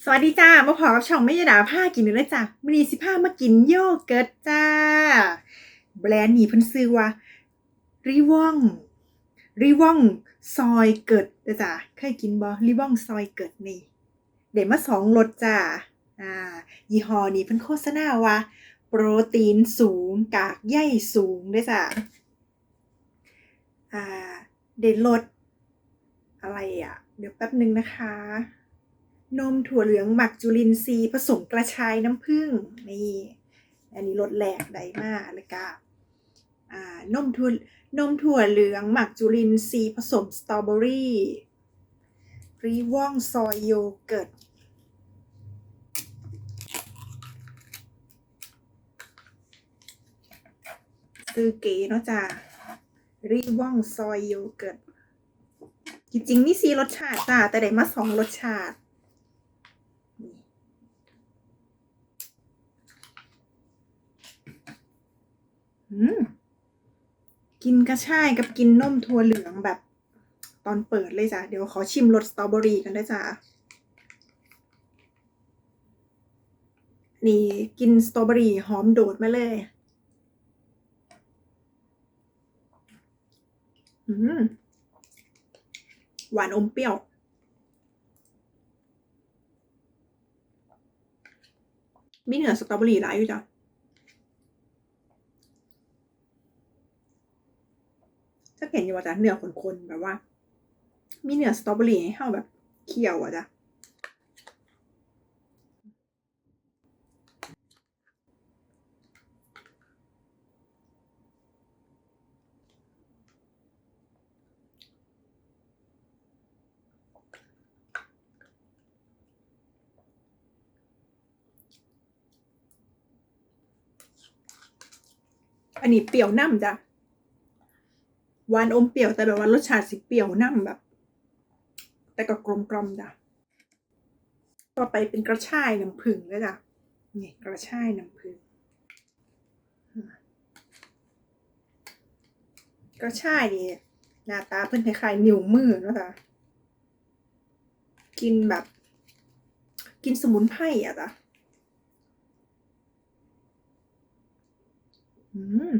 สวัสดีจ้า มาพอกับช่องไม่ยดาผ้ากินเลยจ้ะมอนีสิผ้ามากินโยเกิร์ตจ้า แบรนด์นี้เพิ่นซื้อว่ารีวองรีวองซอยเกิดเด้อจ้ะเคยกินบ่รีวองซอยเกิดนี่ เดี๋ยวมาสองรสจ้าอ่ายี่ห้อนี้เพิ่นโฆษณาว่า โปรตีนสูงกากใยสูงเด้อจ้ะอ่าเด่นรสอะไรอะ เดี๋ยวแป๊บหนึ่งนะคะ นมถั่วเหลืองหมักจุลินทรีย์ผสมกระชายน้ำผึ้งนี่ อันนี้รสแหลกได้มากเลยก็อ่านมถั่วนมถั่วเหลืองหมักจุลินทรีย์ผสมสตรอเบอรี่รีว่องซอยโยเกิร์ตซื้อเก๋เนาะจ้ารีว่องซอยโยเกิร์ตจริงๆนี่สีรสชาติจ้าแต่ได้มาสองรสชาติ กินกระชายกับกินนมถั่วเหลืองแบบตอนเปิดเลยจ้ะ เดี๋ยวขอชิมรสสตรอเบอรี่กันได้วยจ้ะ นี่กินสตรอเบอรี่หอมโดดมาเลย อืม หวานอมเปรี้ยว มีเนื้อสตรอเบอรี่หลายอยู่จ้ะ ถ้าเห็นอยู่ ว่าจะเนื้อคนๆแบบว่า มีเนื้อสตรอเบอรี่ให้เข้าแบบเคี่ยวอะจ้ะอันนี้เปรี้ยวน้ำจ้ะ หวานอมเปรี้ยวแต่แบบว่ารสชาติสิเปรี้ยวน้ำแบบ แต่ก็กลมกลมจ้ะต่อไปเป็นกระชายน้ำผึ้งเลยจ้ะนี่กระชายน้ำผึ้งกระชายนี่หน้าตาเพิ่นคล้ายๆนิ้วมือเนาะจ้ะกินแบบ กินสมุนไพรอะจ้ะอืม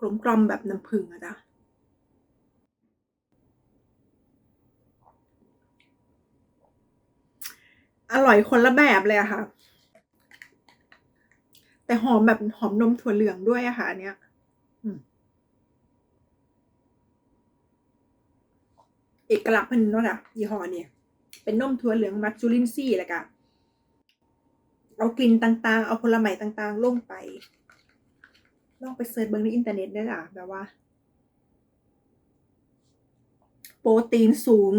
กลมกลมแบบน้ำผึ้งอะจ้ะอร่อยคนละแบบเลยอะค่ะ แต่หอมแบบหอมนมถั่วเหลืองด้วยอะค่ะอันเนี้ยเอกลักษณ์เพิ่นเนาะจ้ะยี่ห้อเนี่ยเป็นนมถั่วเหลืองมักจุลินทรีย์แล้วก็เอากลิ่นต่างๆ เอาผลไม้ต่างๆ ลงไป ลองไปเสิร์ชเบิ่งในอินเทอร์เน็ตได้จ้ะแบบว่า โปรตีนสูง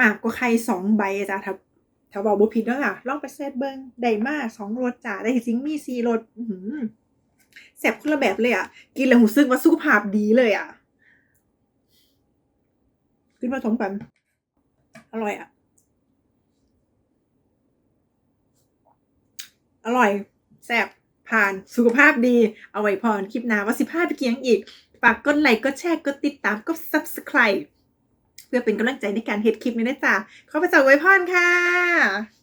มากกว่าไข่สองใบจ้ะถ้าถ้าบอกบ่ผิดเนาะจ้ะลองไปเสิร์ชเบิ่งได้มาสองรสจ้ะได้จริงมีสี่รสแซ่บคนละแบบเลยอะ กินแล้วรู้สึกว่าสุขภาพดีเลยอะ ขึ้นมาทมกันอร่อยอะ อร่อยแซ่บ ผ่านสุขภาพดี เอาไว้พรคลิปหน้าว่าสิพาไปเกียงอีก ฝากกดไลค์กดแชร์กดติดตามกด subscribe เพื่อเป็นกำลังใจในการเฮ็ดคลิปนี้นะจ๊ะขอพระเจ้าไว้พรค่ะ